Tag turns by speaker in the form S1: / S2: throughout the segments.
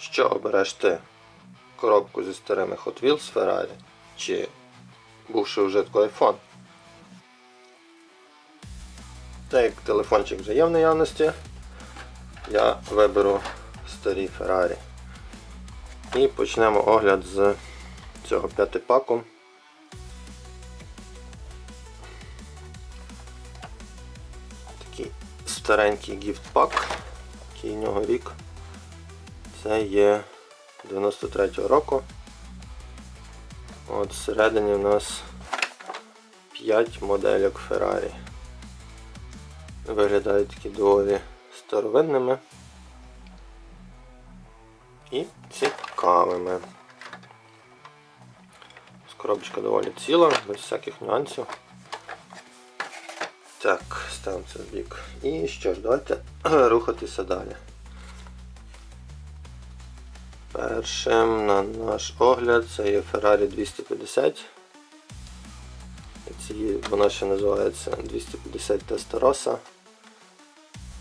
S1: Що обереш ти? Коробку зі старими Hot Wheels Ferrari чи бувший вжитку iPhone? Так як телефончик вже є в наявності, я виберу старі Ferrari. І почнемо огляд з цього п'ятипаку. Такий старенький гіфт-пак, який в нього рік. Це є 93-го року. От всередині у нас 5 модельок Ferrari. Виглядають такі доволі старовинними і цікавими. Коробочка доволі ціла, без всяких нюансів. Так, ставимо це в бік. І що ж, давайте рухатися далі. Першим на наш огляд це є Ferrari 250. Це є, вона ще називається 250 Testarossa.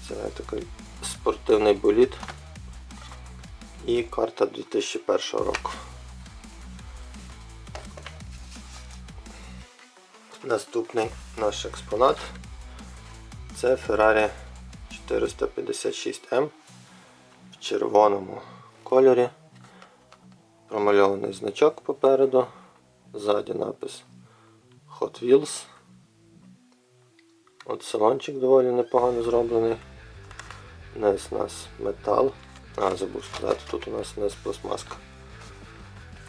S1: Це такий спортивний болід. І карта 2001 року. Наступний наш експонат це Ferrari 456M в червоному кольорі. Промальований значок попереду, ззаді напис Hot Wheels. От салончик доволі непогано зроблений. Низ у нас метал. А, забув сказати, тут у нас низ пластмаска.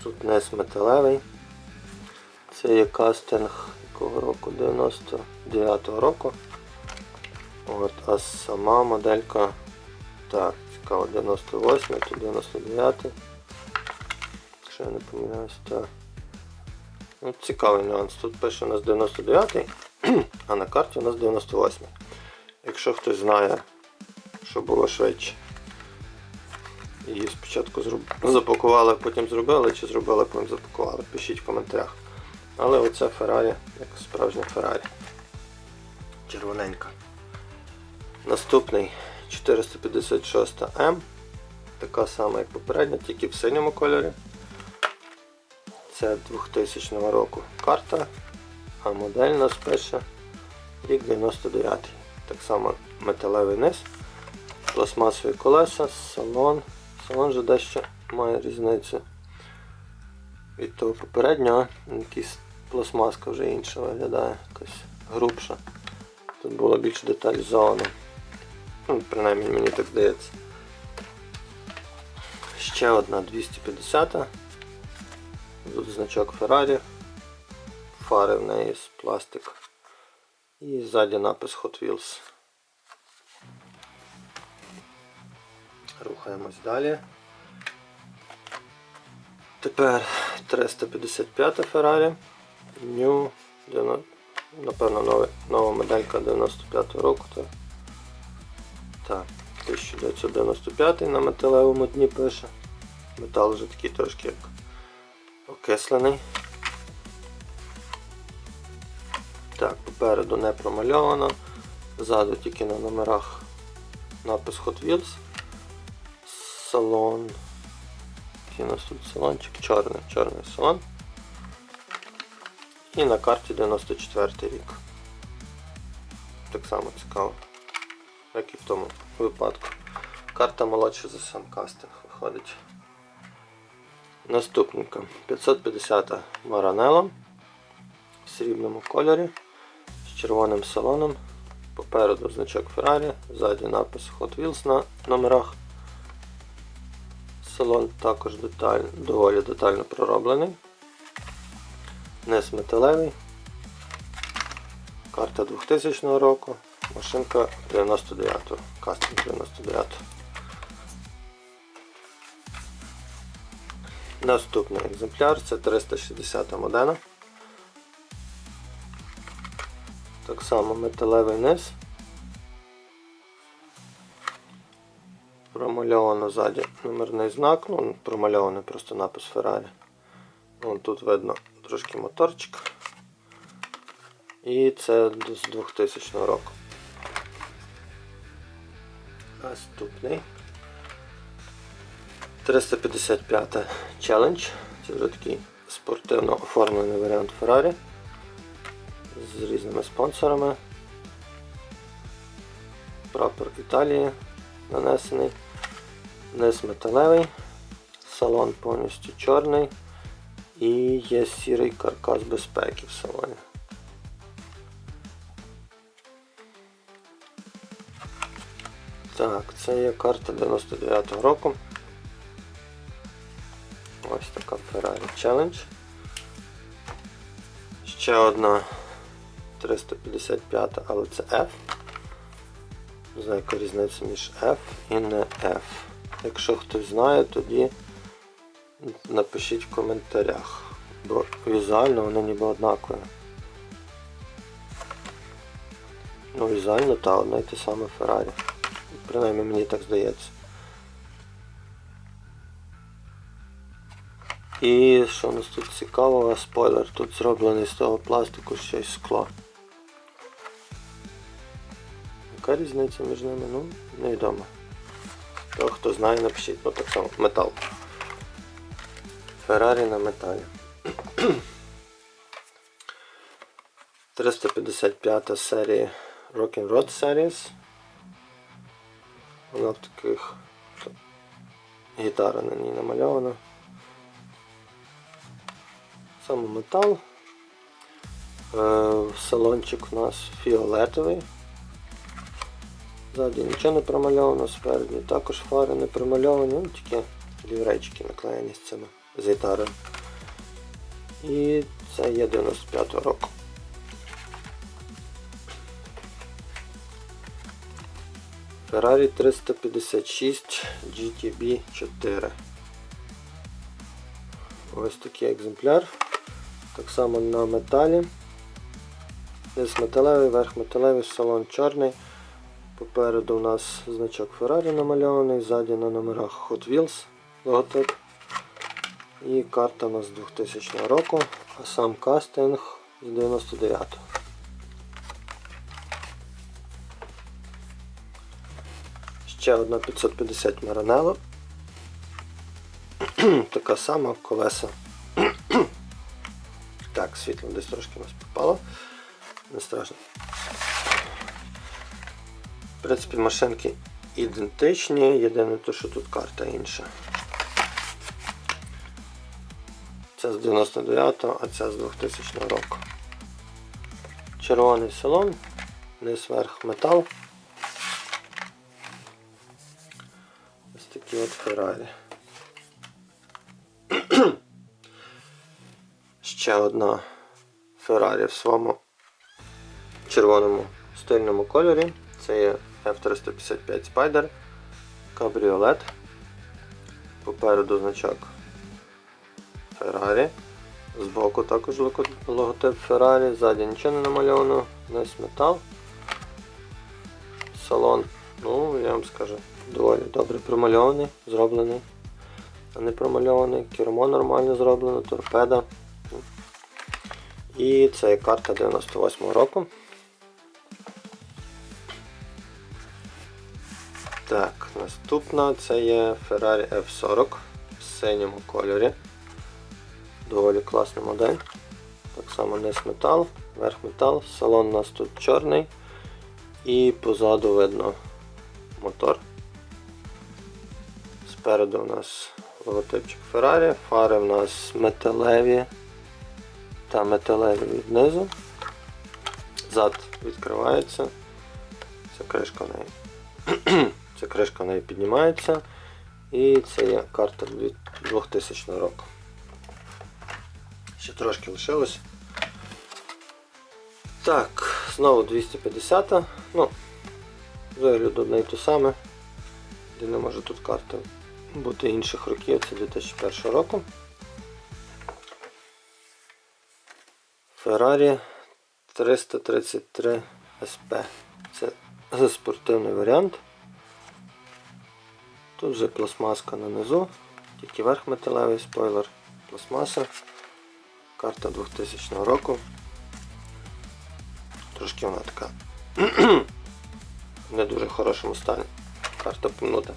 S1: Тут низ металевий. Це є кастинг якого року? 99-го року. От, а сама моделька так, цікаво, 98 тут 99 Якщо я не помиляюсь, так. Ну, цікавий нюанс. Тут пише у нас 99 а на карті у нас 98-й. Якщо хтось знає, що було швидше. Її спочатку зроб... запакували, потім зробили, чи зробили, потім запакували. Пишіть в коментарях. Але оце Феррарі, як справжня Феррарі. Червоненька. Наступний 456М. Така сама, як попередня, тільки в синьому кольорі. Це 2000 року карта, а модель нас пише рік 99 Так само металевий низ, пластмасові колеса, салон. Салон же дещо має різницю від того попереднього. Якийсь пластмаска вже інша виглядає, якась грубша. Тут було більш деталізовано. Ну, принаймні мені так здається. Ще одна 250. Тут значок Ferrari. Фари в неї з пластик. І ззаді напис Hot Wheels. Рухаємось далі. Тепер 355 Ferrari. New, напевно, нова, нова моделька 95 року. Так, 1995 на металевому дні пише. Метал вже такий трошки як окислений. Так, попереду не промальовано. Ззаду тільки на номерах напис Hot Wheels. Салон. Який у нас тут салончик? Чорний, чорний салон. І на карті 94 рік. Так само цікаво, як і в тому випадку. Карта молодша за сам кастинг виходить. Наступника 550 Маранело в срібному кольорі з червоним салоном. Попереду значок Ferrari, ззаді напис Hot Wheels на номерах. Салон також деталь, доволі детально пророблений. Низ металевий. Карта 2000 року. Машинка 99-го. Кастинг 99-го. Наступний екземпляр це 360 модена. Так само металевий низ. Промальовано ззаді номерний знак, ну промальований просто напис Ferrari. Вон тут видно трошки моторчик. І це з 2000 року. Наступний. 355 Challenge. Це вже такий спортивно оформлений варіант Ferrari з різними спонсорами. Прапор Італії нанесений. Низ металевий, салон повністю чорний і є сірий каркас безпеки в салоні. Так, це є карта 99-го року. Challenge. Ще одна 355, але це F. Знаю, яка різниця між F і не F. Якщо хтось знає, тоді напишіть в коментарях, бо візуально вони ніби однакові. Ну, візуально та одна й те саме Ferrari. Принаймні мені так здається. І що нас тут цікавого, спойлер, тут зроблений з того пластику ще й скло. Яка різниця між ними? Ну, невідомо. То хто знає, напишіть, ну так само, метал. Феррарі на металі. 355 серія Rock'n'Road Series. Вона в таких гітара на ній намальована. Саме метал. Е, салончик у нас фіолетовий. Ззаді нічого не промальовано, спереді також фари не промальовані, ну тільки ліврейчики наклеєні з цими з гітарою. І це є 95 року. Ferrari 356 GTB 4. Ось такий екземпляр. Так само на металі. Низ металевий, верх металевий, салон чорний. Попереду у нас значок Ferrari намальований, ззаді на номерах Hot Wheels логотип. І карта у нас 2000 року, а сам кастинг з 99-го. Ще одна 550 Maranello. така сама колеса. Так, світло десь трошки нас попало. Не страшно. В принципі, машинки ідентичні, єдине те, що тут карта інша. Ця з 99-го, а ця з 2000 року. Червоний салон, низ верх метал. Ось такі от Феррарі. Ще одна Феррарі в своєму червоному стильному кольорі. Це є F355 Spider кабріолет. Попереду значок Ferrari. Збоку також логотип Ferrari, ззаді нічого не намальовано, низ метал. Салон, ну я вам скажу, доволі добре промальований, зроблений, а не промальований, кермо нормально зроблено, торпеда. І це карта 98 року. Так, наступна це є Ferrari F40 в синьому кольорі. Доволі класний модель. Так само низ метал, верх метал, салон у нас тут чорний і позаду видно мотор. Спереду у нас логотипчик Ferrari, фари у нас металеві та металеві віднизу. Зад відкривається. Ця кришка в неї. Ця кришка в неї піднімається. І це є карта 2000 року. Ще трошки лишилось. Так, знову 250. Ну, вигляд одне і те саме. Де не може тут карта бути інших років, це 2001 року. Ferrari 333 SP. Це спортивний варіант. Тут вже пластмаска на низу, тільки верх металевий спойлер, пластмаса. Карта 2000 року. Трошки вона така в не дуже хорошому стані. Карта пнута.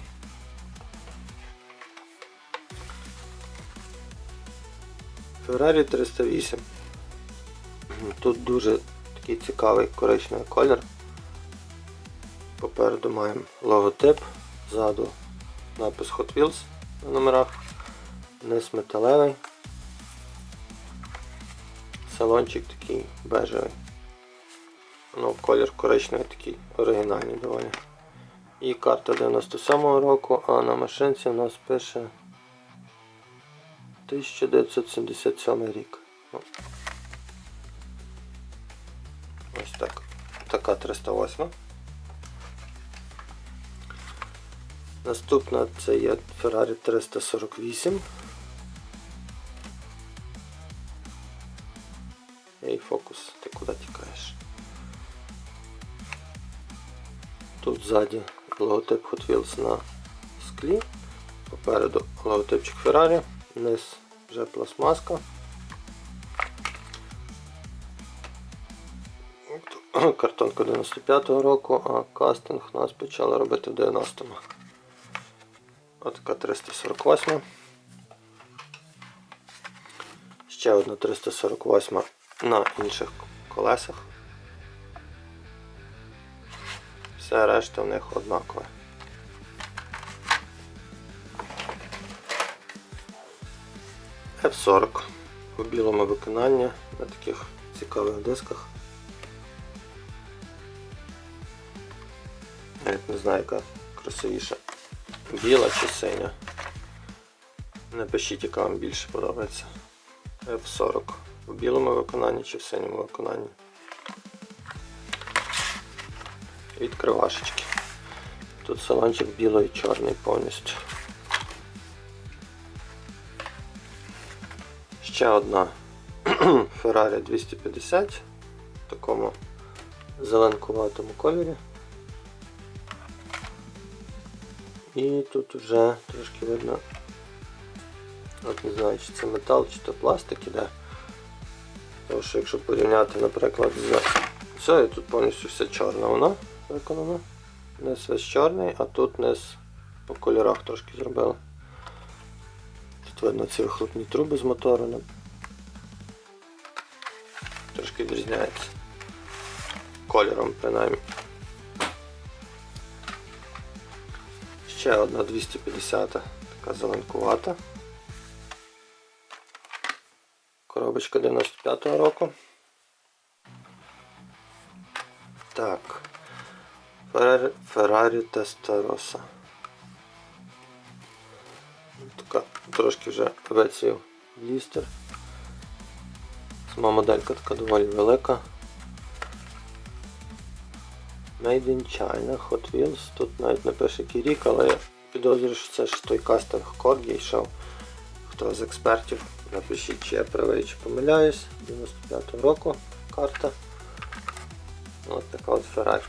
S1: Ferrari 308. Тут дуже такий цікавий коричневий колір. Попереду маємо логотип, ззаду напис Hot Wheels на номерах, низ металевий. Салончик такий бежевий. Ну, колір коричневий такий оригінальний доволі. І карта 97-го року, а на машинці у нас пише 1977 рік. Така 308. Наступна це є Ferrari 348. Ей, фокус, ти куди тікаєш? Тут ззаді логотип Hot Wheels на склі. Попереду логотипчик Ferrari, низ вже пластмаска. Картонка 95-го року, а кастинг у нас почали робити в 90-му. Отака 348. Ще одна 348 на інших колесах. Все решта в них однакове. F40 у білому виконанні на таких цікавих дисках. Навіть не знаю, яка красивіша. Біла чи синя. Напишіть, яка вам більше подобається. F40 у білому виконанні чи в синьому виконанні. Відкривашечки. Тут салончик білий і чорний повністю. Ще одна Ferrari 250 в такому зеленкуватому кольорі. І тут вже трошки видно, от не знаю, чи це метал, чи то пластик іде. Тому що якщо порівняти, наприклад, з цією, тут повністю все чорна вона виконана. Низ весь чорний, а тут низ по кольорах трошки зробили. Тут видно ці вихлопні труби з мотору. ну, Трошки відрізняється. Кольором принаймні. Ще одна 250 така зеленкувата. Коробочка 95-го року. Так. Ferrari Testarossa. Така трошки вже веців лістер. Сама моделька така доволі велика. Made in China, Hot Wheels. Тут навіть не пише який але я підозрюю, що це ж той кастинг Коргі йшов. Хто з експертів, напишіть, чи я правий, чи помиляюсь. 95-го року карта. Ось така от Ferrari.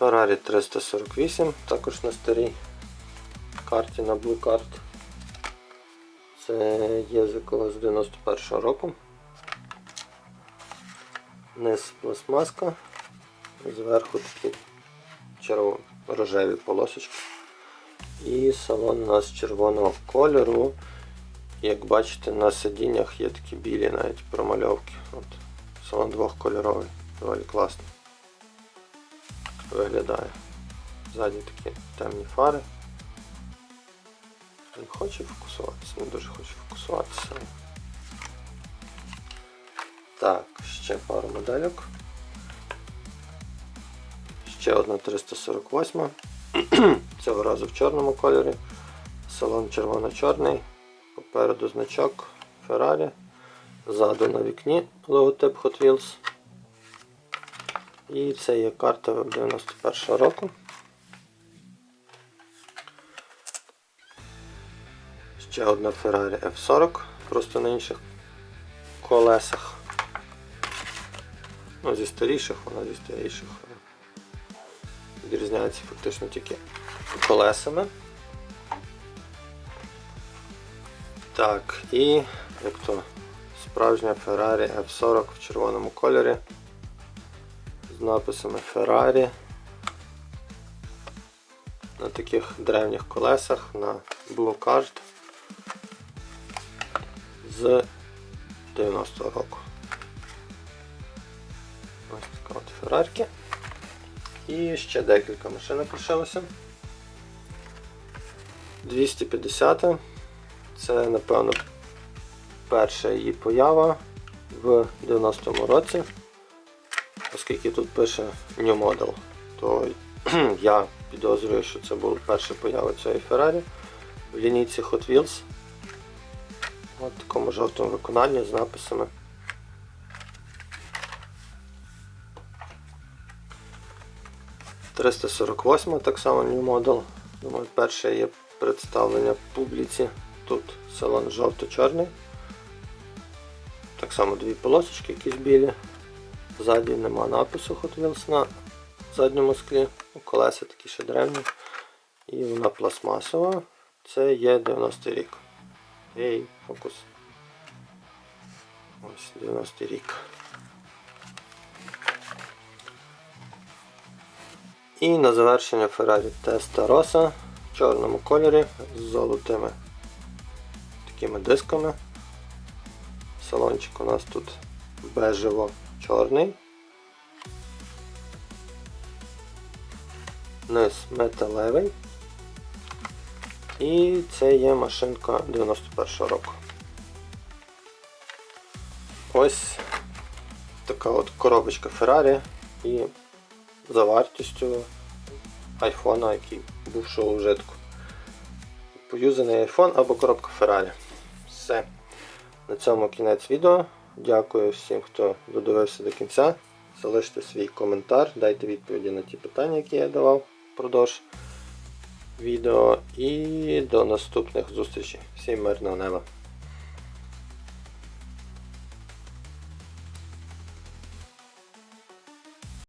S1: Ferrari 348, також на старій карті на Blue Card. Це є з якогось 91-го року. Низ пластмаска, зверху такі рожеві полосочки. І салон у нас червоного кольору. Як бачите, на сидіннях є такі білі навіть промальовки. От, Салон двохкольоровий, доволі класно виглядає. Ззаді такі темні фари. Він хоче фокусуватися, не дуже хоче фокусуватися. Так, ще пару модельок. Ще одна 348. Цього разу в чорному кольорі. Салон червоно-чорний. Попереду значок Ferrari. Ззаду на вікні логотип Hot Wheels. І це є карта 91 року. Ще одна Ferrari F40, просто на інших колесах. Ну, зі старіших, вона зі старіших. Відрізняється фактично тільки колесами. Так, і як то справжня Ferrari F40 в червоному кольорі з написами Ferrari. на таких древніх колесах на Blue Card з 90-го року. Феррарки. І ще декілька машин лишилося. 250 це, напевно, перша її поява в 90-му році. Оскільки тут пише New Model, то я підозрюю, що це була перша поява цієї Ferrari в лінійці Hot Wheels. От такому жовтому виконанні з написами. «348» так само New Model. Думаю, перше є представлення публіці. Тут салон жовто-чорний. Так само дві полосочки якісь білі. Ззаді нема напису Hot Wheels на задньому склі. Колеса такі ще древні. І вона пластмасова. Це є 90 рік. Ей, фокус. Ось 90 рік. І на завершення Ferrari Testarossa в чорному кольорі з золотими такими дисками. Салончик у нас тут бежево-чорний. Низ металевий. І це є машинка 91 го року. Ось така от коробочка Ferrari і за вартістю айфона, який був що у вжитку. Поюзаний айфон або коробка Ferrari. Все. На цьому кінець відео. Дякую всім, хто додивився до кінця. Залиште свій коментар, дайте відповіді на ті питання, які я давав впродовж відео. І до наступних зустрічей. Всім мирного неба!